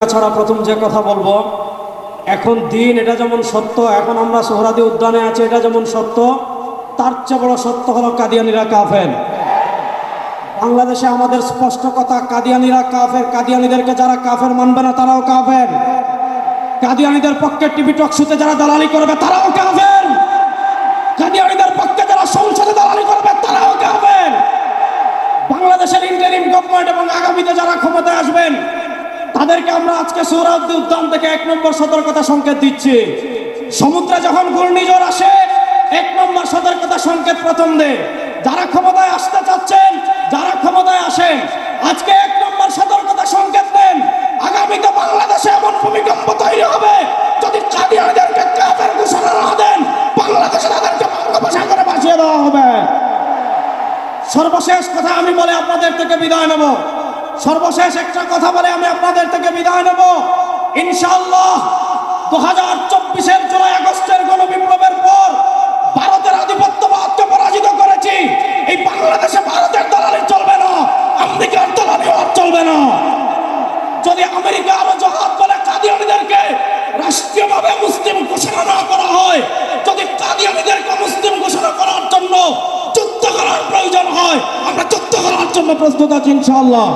ছাড়া প্রথম যে কথা বলব, এখন দিন এটা যেমন সত্য, এখন আমরা সোহরাদি উদ্যানে আছি, এটা যেমন সত্য, তার চেয়ে বড় সত্য হলো কাদিয়ানিরা কাফের। বাংলাদেশে আমাদের স্পষ্ট কথা, কাদিয়ানিরা কাফের, কাদিয়ানিদেরকে যারা কাফের মানবে না, তারাও কাফের। কাদিয়ানিদের পক্ষে টিভি টক শুতে যারা দালালি করবে, তারাও কাফের। কাদিয়ানিদের পক্ষে যারা সংসদে দালালি করবে, তারাও কাফের। বাংলাদেশের ইন্টারিম গভর্নমেন্ট এবং আগামীতে যারা ক্ষমতায় আসবেন তাদেরকে আমরা আজকে সৌরাব্দি উদ্যান থেকে এক নম্বর সতর্কতা সংকেত দিচ্ছি। সমুদ্রে যখন ঘূর্ণিঝড় আসে, এক নম্বর সতর্কতা সংকেত প্রথম দে। যারা ক্ষমতায় আসতে চাচ্ছেন, যারা ক্ষমতায় আসেন, আজকে এক নম্বর সতর্কতা সংকেত দেন। আগামীতে বাংলাদেশে এমন ভূমিকম্প তৈরি হবে, যদি কাদিয়ানিদেরকে কাফের ঘোষণা না দেন, বাংলাদেশে তাদেরকে বঙ্গোপসাগরে ভাসিয়ে দেওয়া হবে। সর্বশেষ কথা আমি বলে আপনাদের থেকে বিদায় নেব। সর্বশেষ একটা কথা বলে আমি আপনাদের থেকে বিদায় নেব। ইনশাআল্লাহ দু হাজার চব্বিশের জুলাই আগস্টের গণবিপ্লবের পর ভারতের আধিপত্যবাদকে পরাজিত করেছি। এই বাংলাদেশে ভারতের দালালি চলবে না, আমেরিকার দালালিও আর চলবে না। যদি আমেরিকা আরও জহাদ বলে কাদিয়ানিদেরকে রাষ্ট্রীয়ভাবে মুসলিম ঘোষণা না করা হয়, যদি কাদিয়ানিদেরকে মুসলিম ঘোষণা করার জন্য যুদ্ধ করার প্রয়োজন হয় আমরা যুদ্ধ করার জন্য প্রস্তুত আছি ইনশাআল্লাহ।